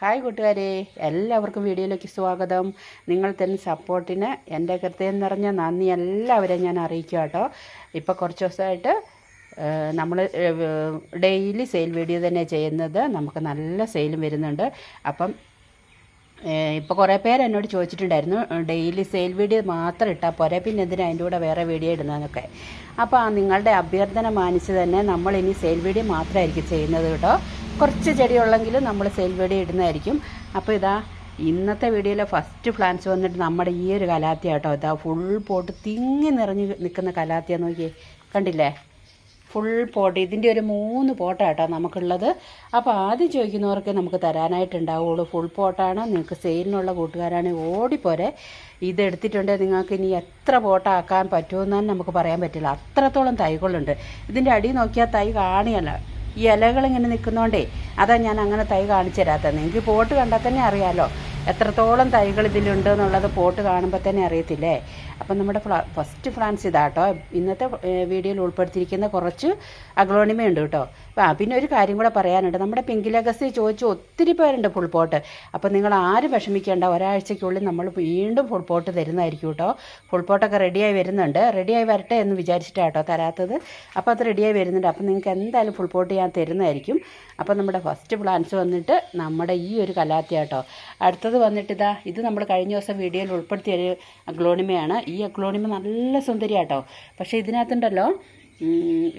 Hi കൂട്ടുകാരെ. എല്ലാവർക്കും വീഡിയോയിലേക്ക് സ്വാഗതം. നിങ്ങൾ തരുന്ന സപ്പോർട്ടിന് എന്റെ ഹൃദയം നിറഞ്ഞ നന്ദി എല്ലാവരെയും ഞാൻ അറിയിക്കുക കേട്ടോ. ഇപ്പോൾ കുറച്ച് ദിവസമായിട്ട് നമ്മൾ ഡെയിലി സെയിൽ വീഡിയോ തന്നെ ചെയ്യുന്നത് നമുക്ക് നല്ല സെയിലും വരുന്നുണ്ട്. അപ്പം ഇപ്പോൾ കുറേ പേര് എന്നോട് ചോദിച്ചിട്ടുണ്ടായിരുന്നു ഡെയിലി സെയിൽ വീഡിയോ മാത്രം ഇട്ടാൽ പോരെ പിന്നെ എന്തിനാ അതിന്റെ കൂടെ വേറെ വീഡിയോ ഇടുന്നതെന്നൊക്കെ. അപ്പോൾ നിങ്ങളുടെ അഭ്യർത്ഥന മാനിച്ച് തന്നെ നമ്മൾ ഇനി സെയിൽ വീഡിയോ മാത്രമായിരിക്കും ചെയ്യുന്നത് കേട്ടോ. കുറച്ച് ചെടിയുള്ളെങ്കിൽ നമ്മൾ സെയിൽ ഇടുന്നതായിരിക്കും. അപ്പോൾ ഇതാ ഇന്നത്തെ വീഡിയോയിലെ ഫസ്റ്റ് പ്ലാന്റ്സ് വന്നിട്ട് നമ്മുടെ ഈ ഒരു കലാത്തിയ കേട്ടോ. ഇതാ ഫുൾ പോട്ട് തിങ്ങി നിറഞ്ഞ് നിൽക്കുന്ന കലാത്തിയ നോക്കിയേ. കണ്ടില്ലേ? ഫുൾ പോട്ട് ഇതിന്റെ ഒരു മൂന്ന് പോട്ടാട്ടോ നമുക്കുള്ളത്. അപ്പോൾ ആദ്യം ചോദിക്കുന്നവർക്ക് നമുക്ക് തരാനായിട്ടുണ്ടാവുള്ളൂ. ഫുൾ പോട്ടാണ് നിങ്ങൾക്ക് സെയിലിനുള്ള കൂട്ടുകാരാണെങ്കിൽ ഓടിപ്പോരെ. ഇത് എടുത്തിട്ടുണ്ടെങ്കിൽ നിങ്ങൾക്ക് ഇനി എത്ര പോട്ടാക്കാൻ പറ്റുമെന്ന് നമുക്ക് പറയാൻ പറ്റില്ല. അത്രത്തോളം തൈകളുണ്ട്. ഇതിന്റെ അടി നോക്കിയാൽ തൈ കാണിയല്ല ഇലകൾ ഇങ്ങനെ നിൽക്കുന്നതുകൊണ്ടേ അതാ ഞാൻ അങ്ങനെ തൈ കാണിച്ചു തരാത്തത്. നിങ്ങൾക്ക് പോട്ട് കണ്ടാൽ തന്നെ അറിയാമല്ലോ എത്രത്തോളം തൈകൾ ഇതിലുണ്ട് എന്നുള്ളത് പോട്ട് കാണുമ്പോൾ തന്നെ അറിയത്തില്ലേ? അപ്പം നമ്മുടെ ഫസ്റ്റ് ഫ്ലാൻസ് ഇതാട്ടോ. ഇന്നത്തെ വീഡിയോയിൽ ഉൾപ്പെടുത്തിയിരിക്കുന്ന കുറച്ച് അഗ്ലോണിമയുണ്ട് കേട്ടോ. ആ പിന്നെ ഒരു കാര്യം കൂടെ പറയാനുണ്ട്. നമ്മുടെ പിങ്കിലഗസി ചോദിച്ച് ഒത്തിരി പേരുണ്ട് ഫുൾ പോട്ട്. അപ്പം നിങ്ങൾ ആരും വിഷമിക്കേണ്ട ഒരാഴ്ചയ്ക്കുള്ളിൽ നമ്മൾ വീണ്ടും ഫുൾ പോട്ട് തരുന്നതായിരിക്കും കേട്ടോ. ഫുൾ പോട്ടൊക്കെ റെഡിയായി വരുന്നുണ്ട്. റെഡിയായി വരട്ടെ എന്ന് വിചാരിച്ചിട്ടാട്ടോ തരാത്തത്. അപ്പോൾ അത് റെഡിയായി വരുന്നുണ്ട്. അപ്പം നിങ്ങൾക്ക് എന്തായാലും ഫുൾ പോട്ട് ഞാൻ തരുന്നതായിരിക്കും. അപ്പം നമ്മുടെ ഫസ്റ്റ് പ്ലാൻസ് വന്നിട്ട് നമ്മുടെ ഈ ഒരു കലാത്തിയാട്ടോ. അടുത്തത് വന്നിട്ട് ഇതാ ഇത് നമ്മൾ കഴിഞ്ഞ ദിവസം വീഡിയോയിൽ ഉൾപ്പെടുത്തിയ ഒരു അഗ്ലോണിമയാണ്. ഈ അഗ്ലോണിമ നല്ല സുന്ദരിയാട്ടോ. പക്ഷേ ഇതിനകത്തുണ്ടല്ലോ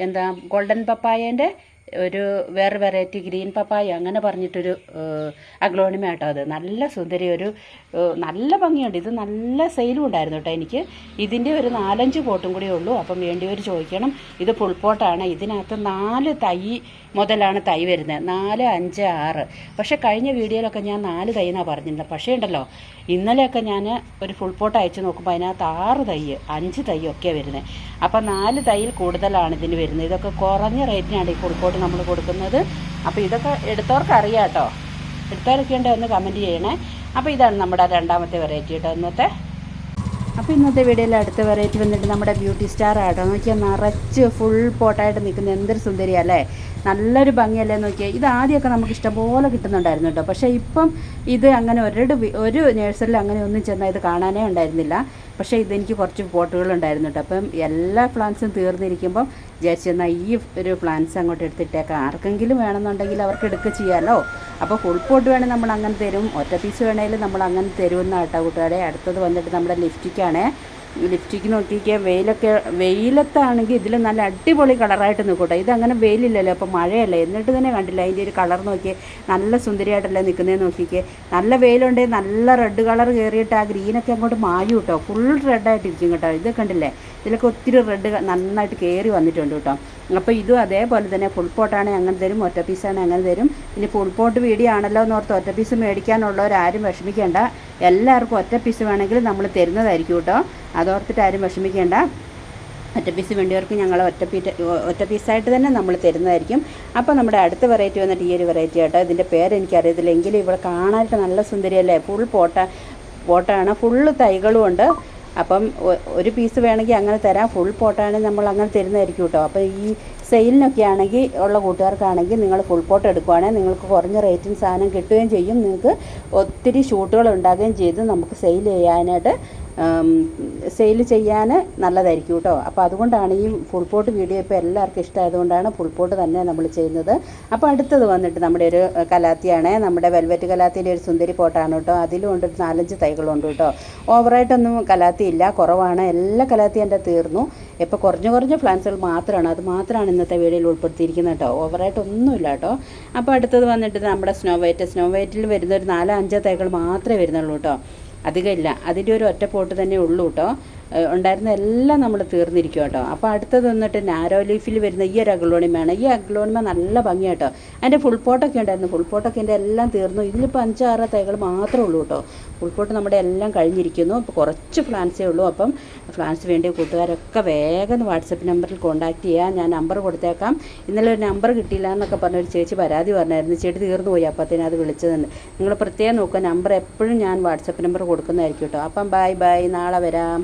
എന്താ ഗോൾഡൻ പപ്പായേന്റെ ഒരു വേറെ വെറൈറ്റി ഗ്രീൻ പപ്പായ അങ്ങനെ പറഞ്ഞിട്ടൊരു അഗ്ലോണിമ കേട്ടോ അത്. നല്ല സുന്ദരി ഒരു നല്ല ഭംഗിയുണ്ട്. ഇത് നല്ല സെയിലും ഉണ്ടായിരുന്നു കേട്ടോ എനിക്ക്. ഇതിന്റെ ഒരു നാലഞ്ച് പോട്ടും കൂടി ഉള്ളൂ. അപ്പം വേണ്ടിയവർ ചോദിക്കണം. ഇത് ഫുൾ പോട്ടാണ് ഇതിനകത്ത് നാല് തൈ മുതലാണ് തൈ വരുന്നത്. നാല് അഞ്ച് ആറ്. പക്ഷേ കഴിഞ്ഞ വീഡിയോയിലൊക്കെ ഞാൻ നാല് തൈ എന്നാണ് പറഞ്ഞിരുന്നത്. പക്ഷേ ഉണ്ടല്ലോ ഇന്നലെയൊക്കെ ഞാൻ ഒരു ഫുൾ പോട്ട് അയച്ചു നോക്കുമ്പോൾ അതിനകത്ത് ആറ് തൈ അഞ്ച് തൈ ഒക്കെയാണ് വരുന്നത്. അപ്പം നാല് തൈയിൽ കൂടുതലാണ് ഇതിന് വരുന്നത്. ഇതൊക്കെ കുറഞ്ഞ റേറ്റിനാണ് ഈ ഫുൾ പോട്ട് നമ്മൾ കൊടുക്കുന്നത്. അപ്പോൾ ഇതൊക്കെ എടുത്തവർക്ക് അറിയാം കേട്ടോ എടുത്തവരൊക്കെ ഉണ്ട് ഒന്ന് കമന്റ് ചെയ്യണേ. അപ്പോൾ ഇതാണ് നമ്മുടെ രണ്ടാമത്തെ വെറൈറ്റി കേട്ടോ ഇന്നത്തെ. അപ്പോൾ ഇന്നത്തെ വീഡിയോയിൽ അടുത്ത വെറൈറ്റി വന്നിട്ട് നമ്മുടെ ബ്യൂട്ടി സ്റ്റാർ ആട്ടോ. നോക്കിയാൽ നിറച്ച് ഫുൾ പോട്ടായിട്ട് നിൽക്കുന്ന എന്തൊരു സുന്ദരിയല്ലേ നല്ലൊരു ഭംഗിയല്ലേ നോക്കിയാൽ ഇത് ആദ്യമൊക്കെ നമുക്ക് ഇഷ്ടംപോലെ കിട്ടുന്നുണ്ടായിരുന്നു കേട്ടോ പക്ഷേ ഇപ്പം ഇത് അങ്ങനെ ഒരു ഒരു നേഴ്സറിൽ അങ്ങനെ ഒന്നും ചെന്നാൽ ഇത് കാണാനേ ഉണ്ടായിരുന്നില്ല. പക്ഷേ ഇതെനിക്ക് കുറച്ച് പോട്ടുകൾ ഉണ്ടായിരുന്നു കേട്ടോ. അപ്പം എല്ലാ പ്ലാന്റ്സും തീർന്നിരിക്കുമ്പം വിചാരിച്ചെന്നാൽ ഈ ഒരു പ്ലാന്റ്സ് അങ്ങോട്ട് എടുത്തിട്ടേക്കാം. ആർക്കെങ്കിലും വേണമെന്നുണ്ടെങ്കിൽ അവർക്ക് എടുക്കുക ചെയ്യാമല്ലോ അപ്പോൾ ഫുൾ പോട്ട് വേണമെങ്കിൽ നമ്മൾ അങ്ങനെ തരും. ഒറ്റ പീസ് വേണേലും നമ്മൾ അങ്ങനെ തരുമെന്നാണ് കേട്ടോ കൂട്ടുകാരെ. അടുത്തത് വന്നിട്ട് നമ്മുടെ ലിഫ്റ്റിക്കാണ് ലിപ്സ്റ്റിക്ക് നോക്കിക്കുക വെയിലൊക്കെ വെയിലത്താണെങ്കിൽ ഇതിൽ നല്ല അടിപൊളി കളറായിട്ട് നിൽക്കട്ടെ. ഇതങ്ങനെ വെയിലില്ലല്ലോ അപ്പോൾ മഴയല്ലേ? എന്നിട്ട് തന്നെ കണ്ടില്ല അതിന്റെ ഒരു കളർ നോക്കിയേ നല്ല സുന്ദരിയായിട്ടല്ലേ നിൽക്കുന്നത് നോക്കിക്കേ. നല്ല വെയിലുണ്ടെങ്കിൽ നല്ല റെഡ് കളർ കയറിയിട്ട് ആ ഗ്രീനൊക്കെ അങ്ങോട്ട് മായും കേട്ടോ. ഫുൾ റെഡായിട്ടിരിക്കും കേട്ടോ. ഇത് കണ്ടില്ലേ? ഇതിലൊക്കെ ഒത്തിരി റെഡ് നന്നായിട്ട് കയറി വന്നിട്ടുണ്ട് കേട്ടോ. അപ്പോൾ ഇതും അതേപോലെ തന്നെ ഫുൾ പോട്ടാണെങ്കിൽ അങ്ങനെ തരും ഒറ്റ പീസാണെങ്കിൽ അങ്ങനെ തരും. ഇനി ഫുൾ പോട്ട് വീഡിയോ ആണല്ലോ എന്ന് ഓർത്ത് ഒറ്റ പീസ് മേടിക്കാനുള്ളവരാരും വിഷമിക്കേണ്ട. എല്ലാവർക്കും ഒറ്റ പീസ് വേണമെങ്കിൽ നമ്മൾ തരുന്നതായിരിക്കും കേട്ടോ. അതോർത്തിട്ട് ആരും വിഷമിക്കേണ്ട. ഒറ്റ പീസ് വേണ്ടിയവർക്ക് ഞങ്ങൾ ഒറ്റ പീറ്റ് ഒറ്റ പീസായിട്ട് തന്നെ നമ്മൾ തരുന്നതായിരിക്കും. അപ്പോൾ നമ്മുടെ അടുത്ത വെറൈറ്റി വന്നിട്ട് ഈ ഒരു വെറൈറ്റി ആട്ടോ. ഇതിന്റെ പേര് എനിക്കറിയത്തില്ല. എങ്കിലും ഇവിടെ കാണാനായിട്ട് നല്ല സുന്ദരിയല്ലേ? ഫുൾ പോട്ട പോട്ടാണ്. ഫുള്ള് തൈകളും ഉണ്ട്. അപ്പം ഒരു പീസ് വേണമെങ്കിൽ അങ്ങനെ തരാം. ഫുൾ പോട്ടാണ് നമ്മൾ അങ്ങനെ തരുന്നതായിരിക്കും കേട്ടോ. അപ്പോൾ ഈ സെയിലിനൊക്കെ ആണെങ്കിൽ ഉള്ള കൂട്ടുകാർക്കാണെങ്കിൽ നിങ്ങൾ ഫുൾ പോട്ട് എടുക്കുവാണെങ്കിൽ നിങ്ങൾക്ക് കുറഞ്ഞ റേറ്റിന് സാധനം കിട്ടുകയും ചെയ്യും. നിങ്ങൾക്ക് ഒത്തിരി ഷൂട്ടുകൾ ഉണ്ടാകുകയും ചെയ്ത് നമുക്ക് സെയിൽ ചെയ്യാനായിട്ട് സെയിൽ ചെയ്യാൻ നല്ലതായിരിക്കും കേട്ടോ. അപ്പോൾ അതുകൊണ്ടാണ് ഈ ഫുൾ പോട്ട് വീഡിയോ ഇപ്പോൾ എല്ലാവർക്കും ഇഷ്ടമായതുകൊണ്ടാണ് ഫുൾ പോട്ട് തന്നെ നമ്മൾ ചെയ്യുന്നത്. അപ്പോൾ അടുത്തത് വന്നിട്ട് നമ്മുടെ ഒരു കലാത്തിയാണ്. നമ്മുടെ വെൽവെറ്റ് കലാത്തിന്റെ ഒരു സുന്ദരി പോട്ടാണ് കേട്ടോ. അതിലും ഉണ്ട് നാലഞ്ച് തൈകളുണ്ട് കേട്ടോ. ഓവറായിട്ടൊന്നും കലാത്തി ഇല്ല കുറവാണ്. എല്ലാ കലാത്തിയും എന്റെ തീർന്നു. ഇപ്പോൾ കുറഞ്ഞ് കുറഞ്ഞ പ്ലാന്റ്സുകൾ മാത്രമാണ്. അത് മാത്രമാണ് ഇന്നത്തെ വീഡിയോയിൽ ഉൾപ്പെടുത്തിയിരിക്കുന്നത് കേട്ടോ. ഓവറായിട്ടൊന്നുമില്ല കേട്ടോ. അപ്പോൾ അടുത്തത് വന്നിട്ട് നമ്മുടെ സ്നോ വൈറ്റ് സ്നോ വൈറ്റിൽ വരുന്ന ഒരു നാലോ അഞ്ചോ തൈകൾ മാത്രമേ വരുന്നുള്ളൂ കേട്ടോ. അധികമില്ല അതിന്റെ ഒരു ഒറ്റ പോട്ട് തന്നെ ഉള്ളൂ കേട്ടോ. ഉണ്ടായിരുന്ന എല്ലാം നമ്മൾ തീർന്നിരിക്കും കേട്ടോ. അപ്പോൾ അടുത്തത് വന്നിട്ട് നാരോ ലീഫിൽ വരുന്ന ഈ ഒരു അഗ്ലോണിമയാണ്. ഈ അഗ്ലോണിമ നല്ല ഭംഗിയാട്ടോ. അതിന്റെ ഫുൾ പോട്ടൊക്കെ ഉണ്ടായിരുന്നു. ഫുൾ പോട്ടൊക്കെ എന്റെ എല്ലാം തീർന്നു. ഇതിലിപ്പോൾ അഞ്ചാറ് തൈകൾ മാത്രമേ ഉള്ളൂ കേട്ടോ. ഫുൾ പോട്ട് നമ്മുടെ എല്ലാം കഴിഞ്ഞിരിക്കുന്നു. അപ്പോൾ കുറച്ച് ഫ്ലാൻസേ ഉള്ളൂ. അപ്പം ഫ്ലാൻസ് വേണ്ടിയ കൂട്ടുകാരൊക്കെ വേഗം വാട്സപ്പ് നമ്പറിൽ കോൺടാക്റ്റ് ചെയ്യുക ഞാൻ നമ്പർ കൊടുത്തേക്കാം. ഇന്നലെ ഒരു നമ്പർ കിട്ടിയില്ല എന്നൊക്കെ പറഞ്ഞൊരു ചേച്ചി പരാതി പറഞ്ഞായിരുന്നു. ചേട്ടി തീർന്നു പോയി. അപ്പത്തേനും അത് വിളിച്ചതുണ്ട്. നിങ്ങൾ പ്രത്യേകം നോക്കുക നമ്പർ എപ്പോഴും ഞാൻ വാട്സപ്പ് നമ്പർ കൊടുക്കുന്നതായിരിക്കും കേട്ടോ. അപ്പം ബൈ ബൈ നാളെ വരാം.